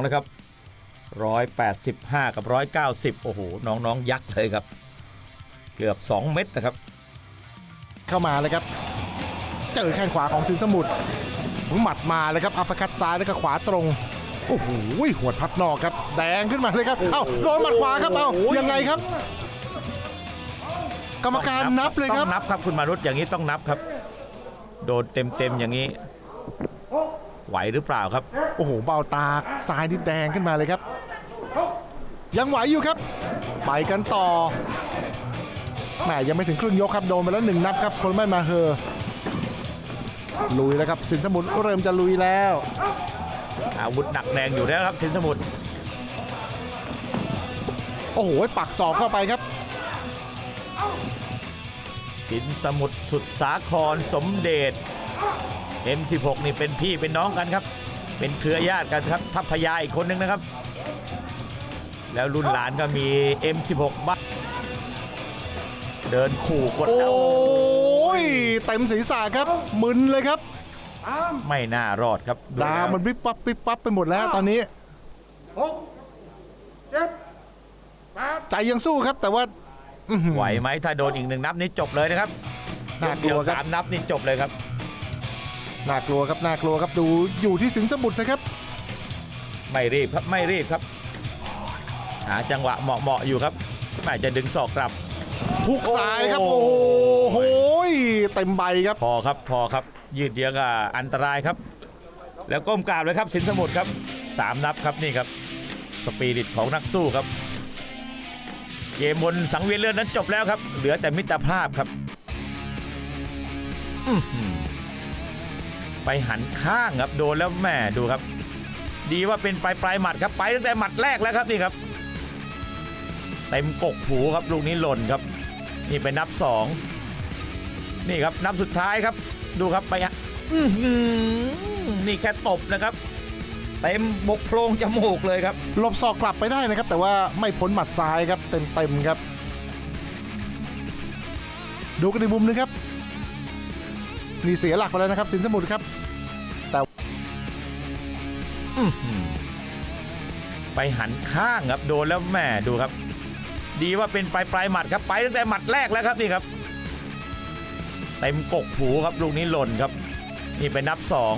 นะครับร้อยแปดสิบห้ากับร้อยเก้าสิบโอ้โห น้องๆ ยักษ์เลยครับ เกือบ 2 เม็ดนะครับ เข้ามาเลยครับ เจอแข้งขวาของสินสมุทรหมัดมาเลยครับอัปเปอร์คัตซ้ายแล้วก็ขวาตรง โอ้โหหัวดพับนอกครับ แดงขึ้นมาเลยครับ เอ้าโดนหมัดขวาครับ เอ้ายังไงครับ กรรมการนับเลยครับต้องนับครับคุณมารุตอย่างนี้ต้องนับครับ โดนเต็มๆอย่างนี้ ไหวหรือเปล่าครับ โอ้โหเบ้าตาซ้ายนี่แดงขึ้นมาเลยครับ ยังไหวอยู่ครับ ไปกันต่อแหมยังไม่ถึงครึ่งยกครับโดนไปแล้วหนึ่งนับครับคนแม่นมาเฮอลุยแล้วครับสินสมุทรเริ่มจะลุยแล้วอาวุธหนักแรงอยู่แล้วครับสินสมุทรโอ้โหปักศอกเข้าไปครับ สินสมุทรสุดสาครสมเด็จ M16 นี่เป็นพี่เป็นน้องกันครับ เป็นเครือญาติกันครับ ทัพพยาอีกคนนึงนะครับ แล้วรุ่นหลานก็มี M16 บ้างเดินขู่กดโอ้เอายเต็มศีรษะครับมึนเลยครับไม่น่ารอดครับดาวมันวิบวับวิบวับไปหมดแล้วตอนนี้ หกเจ็ดแปดใจยังสู้ครับ แต่ว่าอื้อหือไหวไหมถ้าโดนอีกหนึ่งนับนี่จบเลยนะครับน่ากเดีลัยววครับสามนับนี่จบเลยครับ น่ากลัวครับน่ากลัวครับดูอยู่ที่สินสมุทรนะครับ ไม่รีบครับไม่รีบครับ หาจังหวะเหมาะๆอยู่ครับอาจจะดึงศอกกลับ พุกซ้ายครับ โอ้โอ้โหโหเต็มใบครับ พอครับพอครับ ยืดเยื้อก็อันตรายครับ แล้วก้มกราบเลยครับสินสมุทรครับสามนับครับนี่ครับสปีริตของนักสู้ครับเกมบนสังเวียนเลือดนั้นจบแล้วครับ เหลือแต่มิตรภาพครับอื้อหือ ไปหันข้างครับโดนแล้วแม่ดูครับ ดีว่าเป็นปลายปลายหมัดครับไปตั้งแต่หมัดแรกแล้วครับนี่ครับเต็มกกหูครับลูกนี้หล่นครับ นี่ไปนับสองนี่ครับนับสุดท้ายครับ ดูครับไปฮะอื้อหือนี่แค่ตบนะครับเต็มบกโพรงจมูกเลยครับหลบศอกกลับไปได้นะครับ แต่ว่าไม่พ้นหมัดซ้ายครับเต็มเต็มครับ ดูกันในมุมนึงครับ นี่เสียหลักไปแล้วนะครับ สินสมุทรครับอื้อหือไปหันข้างครับโดนแล้วแม่ดูครับ ดีว่าเป็นปลายปลายหมัดครับ ไปตั้งแต่หมัดแรกแล้วครับนี่ครับเต็มกกหูครับลูกนี้หล่นครับ นี่ไปนับสอง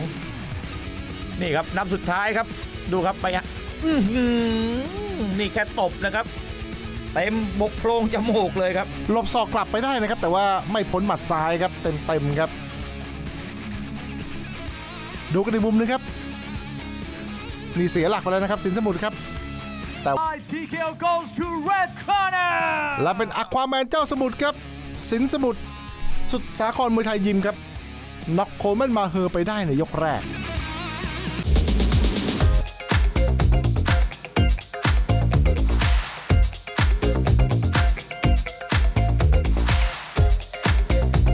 นี่ครับนับสุดท้ายครับ ดูครับไปฮะอื้อหือนี่แค่ตบนะครับเต็มบกโพรงจมูกเลยครับ หลบศอกกลับไปได้นะครับ แต่ว่าไม่พ้นหมัดซ้ายครับ เต็มเต็มๆครับ ดูกันในมุมนึงครับ นี่เสียหลักไปแล้วนะครับ สินสมุทรครับ TKO goes to red corner. และเป็นอควาแมนเจ้าสมุทรครับ สินสมุทรสุดสาครมวยไทยยิมครับน็อกโคลแมนมาเฮอร์ไปได้ในยกแรก